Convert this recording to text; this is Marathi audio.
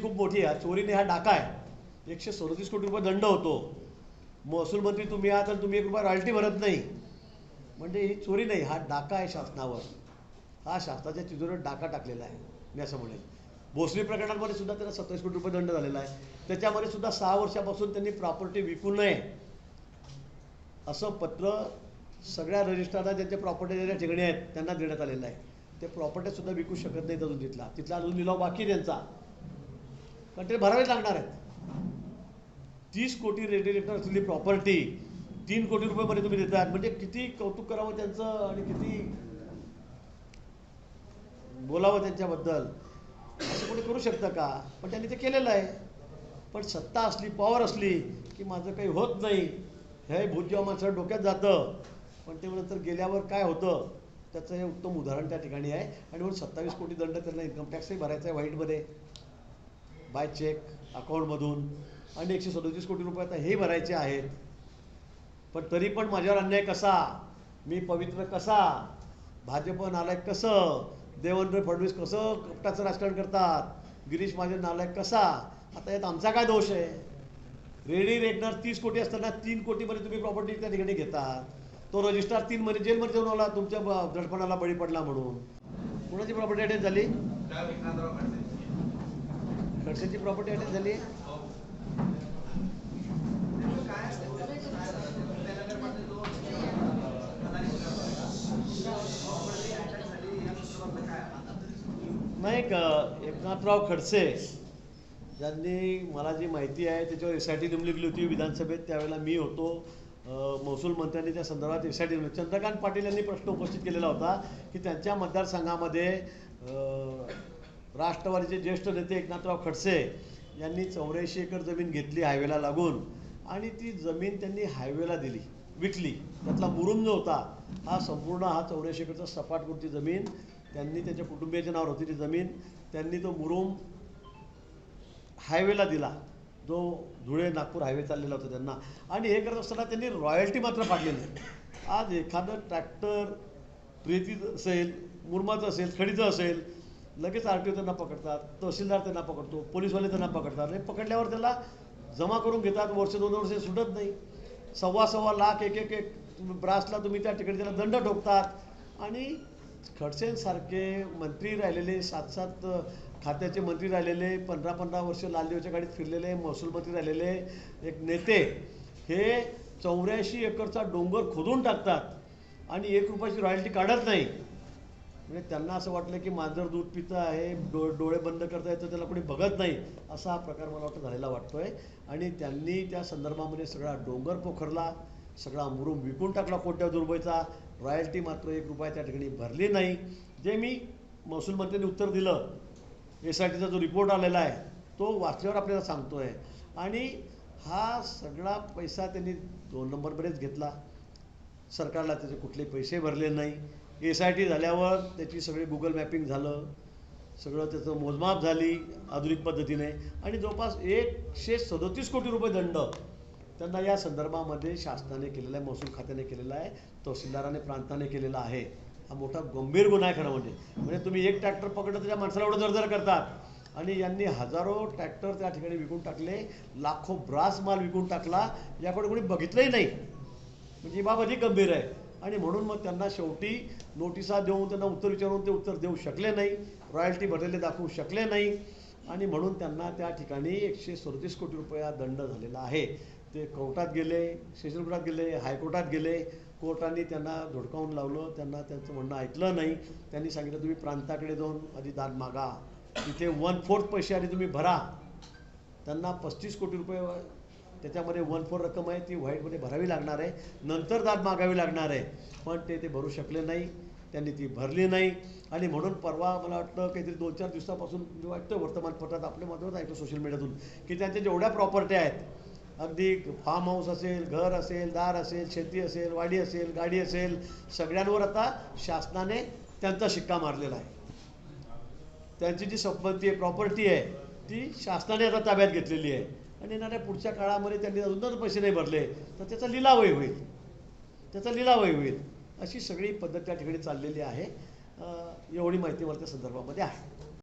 खूप मोठी आहे. चोरीने हा डाका आहे. एकशे सदतीस कोटी रुपये दंड होतो. महसूल मंत्री तुम्ही आहात आणि तुम्ही एक रुपया रॉयल्टी भरत नाही. म्हणजे ही चोरी नाही हा डाका आहे शासनावर. हा शासनाच्या तिजोरीवर डाका टाकलेला आहे. मी असं म्हणेन. भोसरी प्रकरणामध्ये सुद्धा त्याला सत्तावीस कोटी रुपये दंड झालेला आहे. त्याच्यामध्ये सुद्धा सहा वर्षापासून त्यांनी प्रॉपर्टी विकू नये. असं पत्र सगळ्या रजिस्ट्रारला ज्यांच्या प्रॉपर्टी ज्या ठिकाणी आहेत त्यांना देण्यात आलेलं आहे. ते प्रॉपर्टी सुद्धा विकू शकत नाहीत अजून तिथला. तिथला अजून लिलाव बाकी त्यांचा. कारण ते भरावेच लागणार आहेत. तीस कोटी रेडिएटर असलेली प्रॉपर्टी तीन कोटी रुपयेपर्यंत तुम्ही देतात. म्हणजे किती कौतुक करावं त्यांचं आणि किती बोलावं त्यांच्याबद्दल? असं कोणी करू शकतं का? पण त्यांनी ते केलेलं आहे. पण सत्ता असली पॉवर असली की माझं काही होत नाही हे भूत माणसाला डोक्यात जातं. पण ते नंतर गेल्यावर काय होतं? त्याचं हे उत्तम उदाहरण त्या ठिकाणी आहे. आणि म्हणून सत्तावीस कोटी दंड त्यांना इन्कम टॅक्सही भरायचा आहे व्हाईटमध्ये बाय चेक अकाउंटमधून. आणि एकशे सदोतीस कोटी रुपये आता हे भरायचे आहेत. पण तरी पण माझ्यावर अन्याय कसा? मी पवित्र कसा? भाजप नालायक कसं? देवेंद्र फडणवीस कसं कपटाचं राजकारण करतात? गिरीश महाजन नालायक कसा? आता यात आमचा काय दोष आहे? रेडी रेटणार तीस कोटी असताना तीन कोटीमध्ये तुम्ही प्रॉपर्टी त्या ठिकाणी घेतात. तो रजिस्ट्रार तीन महिने जेलमध्ये जाऊन आला तुमच्या दडपणाला बळी पडला म्हणून. कोणाची प्रॉपर्टी अटॅच झाली? खडसेची प्रॉपर्टी अटॅच झाली नाही का एकनाथराव खडसे ज्यांनी मला जी माहिती आहे त्याच्यावर एस आय टी नेमलेली होती विधानसभेत. त्यावेळेला मी होतो. महसूल मंत्र्यांनी त्या संदर्भात S I T Chandrakant Patil यांनी प्रश्न उपस्थित केलेला होता की त्यांच्या मतदारसंघामध्ये राष्ट्रवादीचे ज्येष्ठ नेते एकनाथराव खडसे यांनी चौऱ्याऐंशी एकर जमीन घेतली हायवेला लागून आणि ती जमीन त्यांनी हायवेला दिली विकली. त्यातला मुरुम जो होता हा संपूर्ण हा चौऱ्याऐंशी एकरचा सपाट जमीन त्यांनी त्यांच्या कुटुंबियाच्या नावावर होती ती जमीन त्यांनी तो मुरुम हायवेला दिला. जो धुळे नागपूर हायवे चाललेला होता त्यांना. आणि हे करत असताना त्यांनी रॉयल्टी मात्र पाडली नाही. आज एखादं ट्रॅक्टर रेतीचं असेल मुरमाचं असेल खडीचं असेल लगेच आर टी ओ त्यांना पकडतात तहसीलदार त्यांना पकडतो पोलीसवाले त्यांना पकडतात. हे पकडल्यावर त्याला जमा करून घेतात वर्ष दोन वर्ष सुटत नाही. सव्वा सव्वा लाख एक एक एक ब्रासला तुम्ही त्या ठिकाणी त्याला दंड ठोकतात. आणि खडसेंसारखे मंत्री राहिलेले सात सात खात्याचे मंत्री राहिलेले पंधरा पंधरा वर्ष लालदेवच्या गाडीत फिरलेले महसूल मंत्री राहिलेले एक नेते हे चौऱ्याऐंशी एकरचा डोंगर खोदून टाकतात. आणि एक रुपयाची रॉयल्टी काढत नाही. म्हणजे त्यांना असं वाटलं की मांजर दूध पितं आहे डो डोळे बंद करता येतं त्याला कोणी बघत नाही असा हा प्रकार मला वाटतं झालेला वाटतोय. आणि त्यांनी त्या संदर्भामध्ये सगळा डोंगर पोखरला सगळा मुरुम विकून टाकला कोट्या रुपयाचा रॉयल्टी मात्र एक रुपया त्या ठिकाणी भरली नाही. जे मी महसूल मंत्र्यांनी उत्तर दिलं एस आय टीचा जो रिपोर्ट आलेला आहे तो वाचल्यावर आपल्याला सांगतोय. आणि हा सगळा पैसा त्यांनी दोन नंबरमध्येच घेतला. सरकारला त्याचे कुठले पैसे भरले नाही. एस आय टी झाल्यावर त्याची सगळी गुगल मॅपिंग झालं. सगळं त्याचं मोजमाप झाली आधुनिक पद्धतीने. आणि जवळपास एकशे सदोतीस कोटी रुपये दंड त्यांना या संदर्भामध्ये शासनाने केलेला आहे महसूल खात्याने केलेला आहे तहसीलदाराने प्रांताने केलेला आहे. हा मोठा गंभीर गुन्हा आहे खरं म्हणजे. म्हणजे तुम्ही एक ट्रॅक्टर पकडलं त्याच्या त्या माणसाला एवढं जर करतात. आणि यांनी हजारो ट्रॅक्टर त्या ठिकाणी विकून टाकले लाखो ब्रास माल विकून टाकला याकडे कोणी बघितलंही नाही. म्हणजे ही बाब अधिक गंभीर आहे. आणि म्हणून मग त्यांना शेवटी नोटिसा देऊन त्यांना उत्तर विचारून ते उत्तर देऊ शकले नाही. रॉयल्टी भरलेले दाखवू शकले नाही. आणि म्हणून त्यांना त्या ठिकाणी एकशे सदतीस कोटी रुपया दंड झालेला आहे. ते कोर्टात गेले सेशन कोर्टात गेले हायकोर्टात गेले. कोर्टाने त्यांना धुडकावून लावलं. त्यांना त्यांचं म्हणणं ऐकलं नाही. त्यांनी सांगितलं तुम्ही प्रांताकडे जाऊन आधी दाद मागा. तिथे वन फोर्थ पैसे आधी तुम्ही भरा. त्यांना पस्तीस कोटी रुपये त्याच्यामध्ये वन फोर रक्कम आहे ती व्हाईटमध्ये भरावी लागणार आहे. नंतर दाद मागावी लागणार आहे. पण ते ते भरू शकले नाही. त्यांनी ती भरली नाही. आणि म्हणून परवा मला वाटतं काहीतरी दोन चार दिवसापासून मी वाटतं वर्तमानपत्रात आपल्या माध्यमात ऐकतो सोशल मीडियातून की त्यांच्या जेवढ्या प्रॉपर्टी आहेत अगदी फार्म हाऊस असेल घर असेल दार असेल शेती असेल वाडी असेल गाडी असेल सगळ्यांवर आता शासनाने त्यांचा शिक्का मारलेला आहे. त्यांची जी संपत्ती आहे प्रॉपर्टी आहे ती शासनाने आता ताब्यात घेतलेली आहे. आणि येणाऱ्या पुढच्या काळामध्ये त्यांनी अजून जर पैसे नाही भरले तर त्याचा लिलावही होईल. त्याचा लिलावही होईल. अशी सगळी पद्धत त्या ठिकाणी चाललेली आहे. एवढी माहिती मला त्या संदर्भामध्ये आहे.